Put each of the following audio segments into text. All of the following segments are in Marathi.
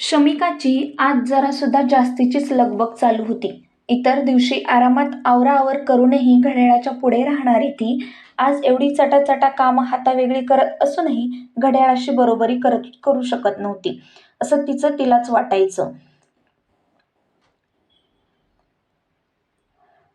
शमिकाची आज जरासुद्धा जास्तीचीच लगबग चालू होती. इतर दिवशी आरामात आवराआवर करूनही घड्याळाच्या पुढे राहणारी ती आज एवढी चटाचटा कामं हातावेगळी करत असूनही घड्याळाशी बरोबरी करत करू शकत नव्हती, असं तिचं तिलाच वाटायचं.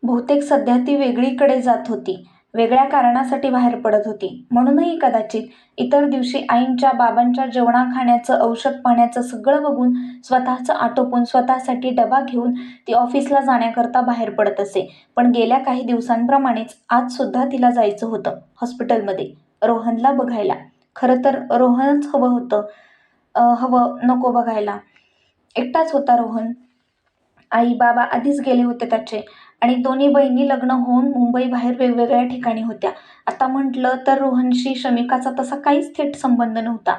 बहुतेक सध्या ती वेगळीकडे जात होती. वेगळ्या कारणासाठी बाहेर पडत होती. म्हणूनही कदाचित इतर दिवशी आईंच्या, बाबांच्या जेवणा खाण्याचं औषध-पाण्याचं सगळं बघून स्वतःचं आटोपून स्वतःसाठी डबा घेऊन ती ऑफिसला जाण्याकरता बाहेर पडत असे. पण गेल्या काही दिवसांप्रमाणेच आजसुद्धा तिला जायचं होतं हॉस्पिटलमध्ये रोहनला बघायला. खरं तर रोहनच हवं होतं. हवं नको बघायला. एकटाच होता रोहन. आई-बाबा आधीच गेले होते त्याचे आणि दोन्ही बहिणी लग्न होऊन मुंबईबाहेर वेगवेगळ्या ठिकाणी होत्या. आता म्हटलं तर रोहनशी शमिकाचा तसा काहीच थेट संबंध नव्हता,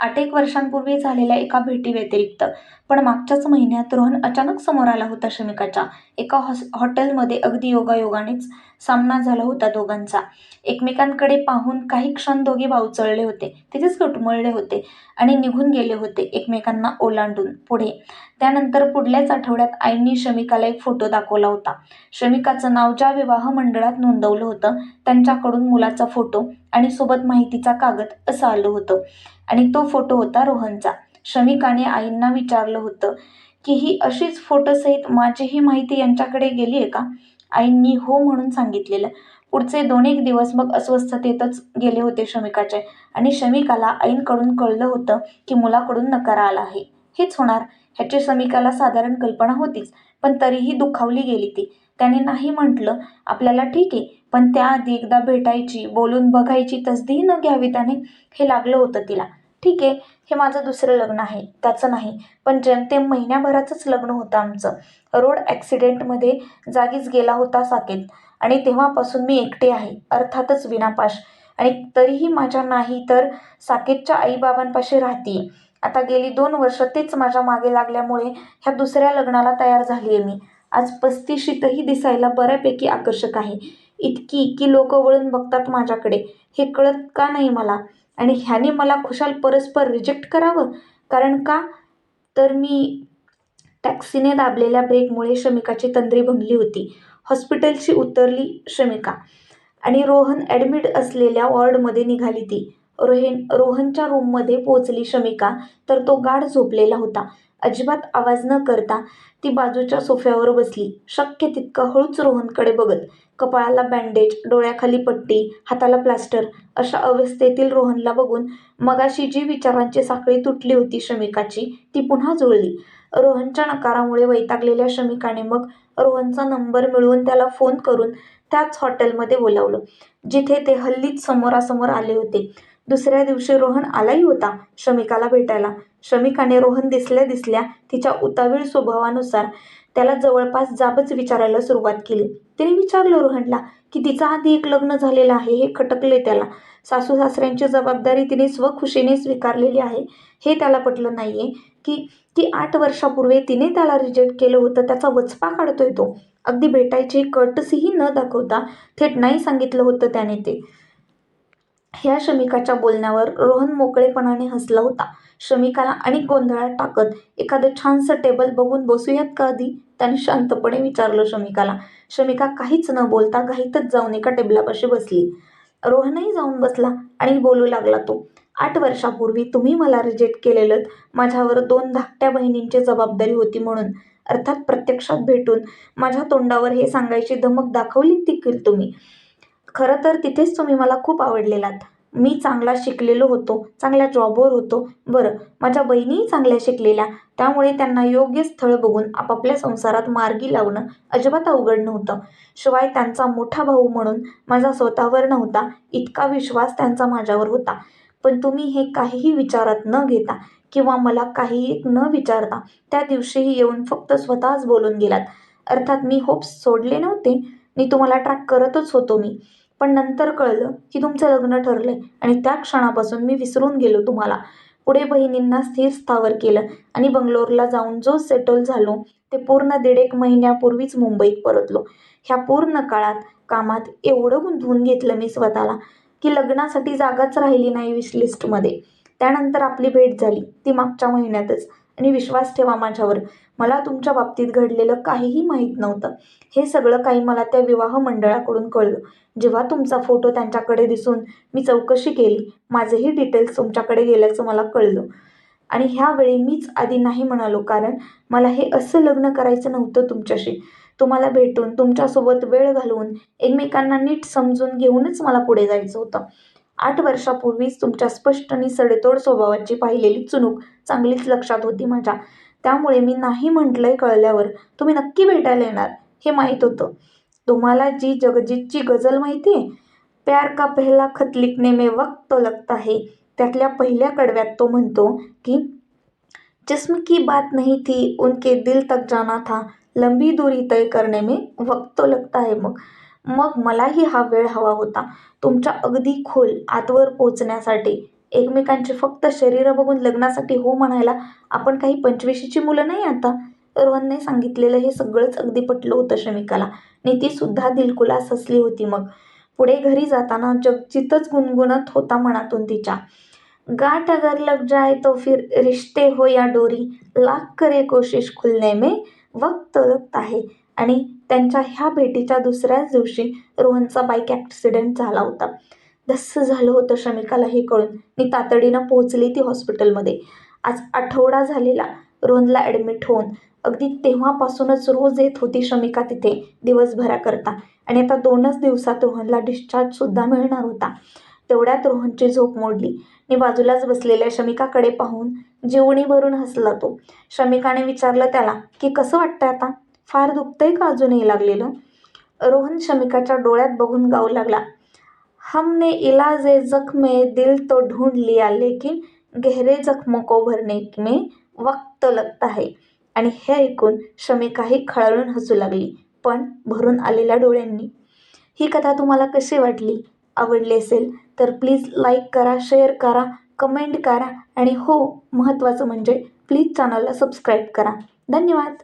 आठ एक वर्षांपूर्वी झालेल्या एका भेटीव्यतिरिक्त. पण मागच्याच महिन्यात रोहन अचानक समोर आला होता शमिकाच्या. एका हॉटेलमध्ये अगदी योगायोगानेच सामना झाला होता दोघांचा. एकमेकांकडे पाहून काही क्षण दोघे बावचळले होते, तिथेच घुटमळले होते आणि निघून गेले होते एकमेकांना ओलांडून. पुढे, त्यानंतर पुढल्याच आठवड्यात आईंनी शमिकाला एक फोटो दाखवला होता. शमिकाचं नाव ज्या विवाह मंडळात नोंदवलं होतं त्यांच्याकडून मुलाचा फोटो आणि सोबत माहितीचा कागद असं आलं होतं आणि तो फोटो होता रोहनचा. शमिकाने आईंना विचारलं होतं की ही अशीच फोटोसहित माझीही माहिती यांच्याकडे गेली आहे का? आईंनी हो म्हणून सांगितलेलं. पुढचे दोन एक दिवस मग अस्वस्थतेतच गेले होते शमिकाचे आणि शमिकाला आईंकडून कळलं होतं की मुलाकडून नकार आला आहे. हेच होणार ह्याची शमिकाला साधारण कल्पना होतीच, पण तरीही दुखावली गेली ती. त्याने नाही म्हटलं आपल्याला ठीक आहे पण त्याआधी एकदा भेटायची, बोलून बघायची तसदीही न घ्यावी त्याने, हे लागलं होतं तिला. ठीक आहे हे माझं दुसरं लग्न आहे, त्याचं नाही, पण जेमतेम महिन्याभराचंच लग्न होतं आमचं. रोड ॲक्सिडेंटमध्ये जागीच गेला होता साकेत आणि तेव्हापासून मी एकटे आहे, अर्थातच विनापाश आणि तरीही माझ्या नाही तर साकेतच्या आईबाबांपाशी राहते आता गेली दोन वर्षं तेच माझ्या मागे लागल्यामुळे ह्या दुसऱ्या लग्नाला तयार झाली आहे मी. आज पस्तीशीतही दिसायला बऱ्यापैकी आकर्षक आहे. इतकी की लोकं वळून बघतात माझ्याकडे, हे कळत का नाही मला आणि ह्याने मला खुशाल परस्पर रिजेक्ट करावं? कारण का? तर मी टॅक्सीने दाबलेल्या ब्रेकमुळे शमिकाची तंद्री भंगली होती. हॉस्पिटलशी उतरली शमिका आणि रोहन ॲडमिट असलेल्या वॉर्डमध्ये निघाली ती. रोहनच्या रूममध्ये पोचली शमिका तर तो गाढ झोपलेला होता. अजिबात आवाज न करता ती बाजूच्या सोफ्यावर बसली, शक्य तितकं हळूच रोहनकडे बघत. कपाळाला बँडेज, डोळ्याखाली पट्टी, हाताला प्लास्टर अशा अवस्थेतील रोहनला बघून मगाशी जी विचारांची साखळी तुटली होती शमिकाची ती पुन्हा जुळली. रोहनच्या नकारामुळे वैतागलेल्या शमिकाने मग रोहनचा नंबर मिळवून त्याला फोन करून त्याच हॉटेलमध्ये बोलावलं, जिथे ते हल्लीच समोरासमोर आले होते. दुसऱ्या दिवशी रोहन आलाही होता शमिकाला भेटायला. शमिकाने रोहन दिसल्या दिसल्या तिच्या उतावीळ स्वभावानुसार त्याला जवळपास जाबच विचारायला सुरुवात केली. तिने विचारलं रोहनला की तिचा आधी एक लग्न झालेलं आहे हे खटकले त्याला. सासू-सासऱ्यांची जबाबदारी तिने स्वखुशीने स्वीकारलेली आहे हे त्याला पटलं नाहीये की ती आठ वर्षापूर्वी तिने त्याला रिजेक्ट केलं होतं त्याचा वचपा काढतोय तो. अगदी भेटायची कटसही न दाखवता थेट नाही सांगितलं होतं त्याने ते. ह्या शमिकाच्या बोलण्यावर रोहन मोकळेपणाने हसला होता. शमिकाला अनेक गोंधळात टाकत एखादं छानसं टेबल बघून बसूयात का आधी? त्याने शांतपणे विचारलं शमिकाला. शमिका काहीच न बोलता घाईतच जाऊन एका टेबलापाशी बसली. रोहनही जाऊन बसला आणि बोलू लागला तो. आठ वर्षापूर्वी तुम्ही मला रिजेक्ट केलेलं माझ्यावर दोन धाकट्या बहिणींची जबाबदारी होती म्हणून. अर्थात प्रत्यक्षात भेटून माझ्या तोंडावर हे सांगायची धमक दाखवली देखील तुम्ही. खरं तर तिथेच तुम्ही मला खूप आवडलेलात. मी चांगला शिकलेलो होतो, चांगल्या जॉबवर होतो. बरं, माझ्या बहिणीही चांगल्या शिकलेल्या, त्यामुळे त्यांना योग्य स्थळ बघून आपापल्या संसारात मार्गी लावणं अजिबात अवघड नव्हतं. शिवाय त्यांचा मोठा भाऊ म्हणून माझा स्वतःवर नव्हता इतका विश्वास त्यांचा माझ्यावर होता. पण तुम्ही हे काहीही विचारात न घेता किंवा मला काही न विचारता त्या दिवशीही येऊन फक्त स्वतःच बोलून गेलात. अर्थात मी होप्स सोडले नव्हते, मी तुम्हाला ट्रॅक करतच होतो मी. पण नंतर कळलं की तुमचं लग्न ठरलंय आणि त्या क्षणापासून मी विसरून गेलो तुम्हाला. पुढे बहिणींना स्थिर-स्थावर केलं आणि बंगलोरला जाऊन जो सेटल झालो ते पूर्ण दीड एक महिन्यापूर्वीच मुंबईत परतलो. ह्या पूर्ण काळात कामात एवढं गुंतवून घेतलं मी स्वतःला की लग्नासाठी जागाच राहिली नाही विशलिस्टमध्ये. त्यानंतर आपली भेट झाली ती मागच्या महिन्यातच. आणि विश्वास ठेवा माझ्यावर. मला तुमच्या बाबतीत घडलेलं काहीही माहीत नव्हतं. हे सगळं काही मला त्या विवाह मंडळाकडून कळलं. जेव्हा तुमचा फोटो त्यांच्याकडे दिसून मी चौकशी केली माझेही डिटेल्स तुमच्याकडे गेल्याचं मला कळलं. आणि ह्यावेळी मीच आधी नाही म्हणालो कारण मला हे असं लग्न करायचं नव्हतं तुमच्याशी. तुम्हाला भेटून तुमच्यासोबत वेळ घालवून एकमेकांना नीट समजून घेऊनच मला पुढे जायचं होतं. आठ वर्षापूर्वीच तुमच्या स्पष्ट आणि सडेतोड स्वभावाची पाहिलेली चुणूक चांगलीच लक्षात होती माझ्या. त्यामुळे मी नाही म्हटलंय कळल्यावर तुम्ही नक्की भेटायला येणार हे माहीत होतं. तुम्हाला जी जगजीतची गझल माहिती आहे प्यार का पहिला खत लिखने में वक्त लगता है. त्यातल्या पहिल्या कडव्यात तो म्हणतो की जिस्म की बात नहीं थी उनके दिल तक जाना था. लंबी दूरी तय करने में वक्त तो लगता है मग. मग मलाही हा वेळ हवा होता. तुमच्या अगदी खोल आतवर पोचण्यासाठी एकमेकांचे फक्त शरीर बघून लग्नासाठी हो म्हणायला आपण काही पंचवीशीची मुलं नाही आता? रोहनने सांगितलेलं हे सगळंच अगदी पटलं होतं शमिकाला. नीतीसुद्धा दिलकुलास हसली होती मग. पुढे घरी जाताना जगजितच गुणगुणत होता मनातून तिच्या. गाठ अगर लग जाए तो फिर रिश्ते हो या डोरी. लाख करे कोशिश खुलने में वक्त लगता है. आणि त्यांच्या ह्या भेटीच्या दुसऱ्याच दिवशी रोहनचा बाईक ॲक्सिडेंट झाला होता. धस्स झालं होतं शमिकाला हे कळून. मी तातडीनं पोहोचली ती हॉस्पिटलमध्ये आज आठवडा झालेला रोहनला ॲडमिट होऊन. अगदी तेव्हापासूनच रोज येत होती शमिका तिथे दिवसभराकरता. आणि आता दोनच दिवसात रोहनला डिस्चार्जसुद्धा मिळणार होता. तेवढ्यात रोहनची झोप मोडली. मी बाजूलाच बसलेल्या शमिकाकडे पाहून जीवणी भरून हसला तो. शमिकाने विचारलं त्याला की कसं वाटतं आता? फार दुखतंय का अजूनही लागलेलं? रोहन शमिकाच्या डोळ्यात बघून गाऊ लागला. हमने इलाज जख्मे दिल तो ढूंढ लिया लेकिन गहरे जख्मों को भरने में वक्त लगता है. आणि हे ऐकून शमिकाही खळाळून हसू लागली पण भरून आलेल्या डोळ्यांनी. ही कथा तुम्हाला कशी वाटली? आवडली असेल तर प्लीज लाईक करा शेअर करा कमेंट करा आणि हो महत्त्वाचं म्हणजे प्लीज चॅनलला सबस्क्राईब करा. धन्यवाद!